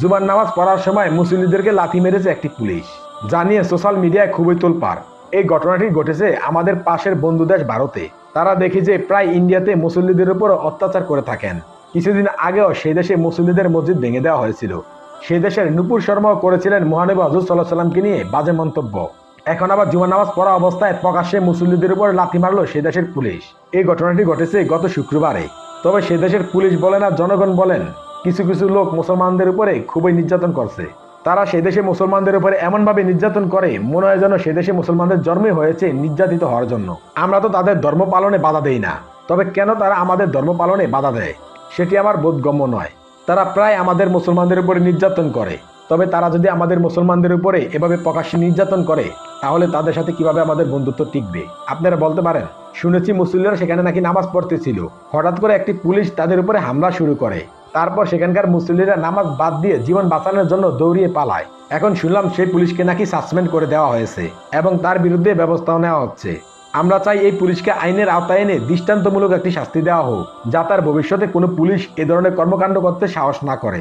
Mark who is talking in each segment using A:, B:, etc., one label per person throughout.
A: জুমার নামাজ পড়ার সময় মুসল্লিদেরকে লাথি মেরেছে একটি পুলিশ। জানিয়ে সোশ্যাল মিডিয়ায় খুবই তোলপাড়। এই ঘটনাটি ঘটেছে আমাদের পাশের বন্ধু দেশ ভারতে। তারা দেখি যে প্রায় ইন্ডিয়াতে মুসল্লিদের উপর অত্যাচার করে থাকেন। কিছুদিন আগেও সেই দেশে মুসল্লিদের মসজিদ ভেঙে দেওয়া হয়েছিল। সেই দেশের নুপুর শর্মাও করেছিলেন মহানবী হজরত সাল্লাহ সাল্লামকে নিয়ে বাজে মন্তব্য। এখন আবার জুমার নামাজ পড়া অবস্থায় প্রকাশ্যে মুসল্লিদের উপর লাথি মারল সে দেশের পুলিশ। এই ঘটনাটি ঘটেছে গত শুক্রবারে। তবে সে দেশের পুলিশ বলেন আর জনগণ বলেন কিছু কিছু লোক মুসলমানদের উপরে খুবই নির্যাতন করছে। তারা সে দেশে মুসলমানদের উপরে এমনভাবে নির্যাতন করে, মনে হয় যেন সে দেশে মুসলমানদের জন্মই হয়েছে নির্যাতিত হওয়ার জন্য। আমরা তো তাদের ধর্ম পালনে বাধা দেই না। তবে কেন তারা আমাদের ধর্ম পালনে বাধা দেয়? সেটি আমার বোধগম্য নয়। তারা প্রায় আমাদের মুসলমানদের উপরে নির্যাতন করে। তবে তারা যদি আমাদের মুসলমানদের উপরে এভাবে প্রকাশ্যে নির্যাতন করে, তাহলে তাদের সাথে কীভাবে আমাদের বন্ধুত্ব টিকবে? আপনারা বলতে পারেন, শুনেছি মুসলিমরা সেখানে নাকি নামাজ পড়তেছিল। হঠাৎ করে একটি পুলিশ তাদের উপরে হামলা শুরু করে। তারপর সেখানকার মুসলিমরা নামাজ বাদ দিয়ে জীবন বাঁচানোর জন্য দৌড়িয়ে পালায়। এখন শুনলাম সেই পুলিশকে নাকি সাসপেন্ড করে দেওয়া হয়েছে এবং তার বিরুদ্ধে ব্যবস্থাও নেওয়া হচ্ছে। আমরা চাই এই পুলিশকে আইনের আওতায় এনে দৃষ্টান্তমূলক একটি শাস্তি দেওয়া হোক, যা তার ভবিষ্যতে কোনো পুলিশ এ ধরনের কর্মকাণ্ড করতে সাহস না করে।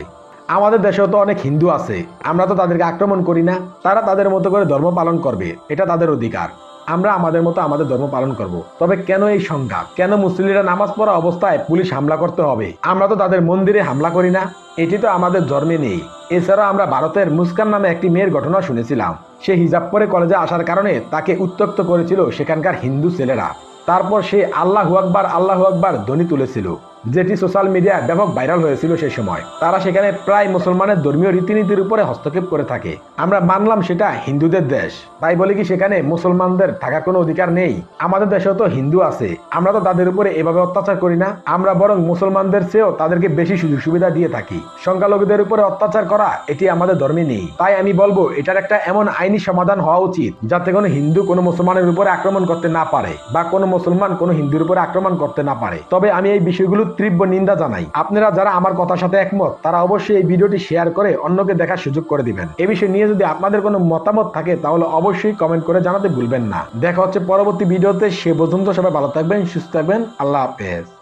A: আমাদের দেশেও তো অনেক হিন্দু আছে, আমরা তো তাদেরকে আক্রমণ করি না, তারা তাদের মতো করে ধর্ম পালন করবে, এটা তাদের অধিকার। আমরা আমাদের মতো আমাদের ধর্ম পালন করব। তবে কেন এই সংঘাত? কেন মুসলিমরা নামাজ পড়া অবস্থায় পুলিশ হামলা করতে হবে? আমরা তো তাদের মন্দিরে হামলা করি না। এটি তো আমাদের ধর্মে নেই। এছাড়া আমরা ভারতের মুস্কান নামে একটি মেয়ের ঘটনা শুনেছিলাম। সে হিজাব পরে কলেজে আসার কারণে তাকে উত্তক্ত করেছিল সেখানকার হিন্দু ছেলেরা। তারপর সে আল্লাহু আকবার আল্লাহু আকবার ধ্বনি তুলেছিল। যেটি সোশ্যাল মিডিয়ায় ব্যাপক ভাইরাল হয়েছিল সেই সময়। তারা সেখানে প্রায় মুসলমানের ধর্মীয় রীতিনীতির উপরে হস্তক্ষেপ করে থাকে। আমরা মানলাম সেটা হিন্দুদের দেশ। তাই বলে কি সেখানে মুসলমানদের থাকার কোনো অধিকার নেই? আমাদের দেশেও তো হিন্দু আছে। আমরা তো তাদের উপরে এভাবে অত্যাচার করি না। আমরা বরং মুসলমানদের চেয়েও তাদেরকে বেশি সুযোগ সুবিধা দিয়ে থাকি। সংখ্যালঘুদের উপরে অত্যাচার করা, এটি আমাদের ধর্মে নেই। তাই আমি বলব, এটার একটা এমন আইনি সমাধান হওয়া উচিত, যাতে কোনো হিন্দু কোনো মুসলমানের উপরে আক্রমণ করতে না পারে, বা কোনো মুসলমান কোনো হিন্দুর উপরে আক্রমণ করতে না পারে। তবে আমি এই বিষয়গুলো তীব্র নিন্দা জানাই। আপনারা যারা আমার কথার সাথে একমত, তারা অবশ্যই এই ভিডিওটি শেয়ার করে অন্যকে দেখার সুযোগ করে দিবেন। এ বিষয় নিয়ে যদি আপনাদের কোনো মতামত থাকে, তাহলে অবশ্যই কমেন্ট করে জানাতে ভুলবেন না। দেখা হচ্ছে পরবর্তী ভিডিওতে। সে পর্যন্ত সবাই ভালো থাকবেন, সুস্থ থাকবেন। আল্লাহ হাফেজ।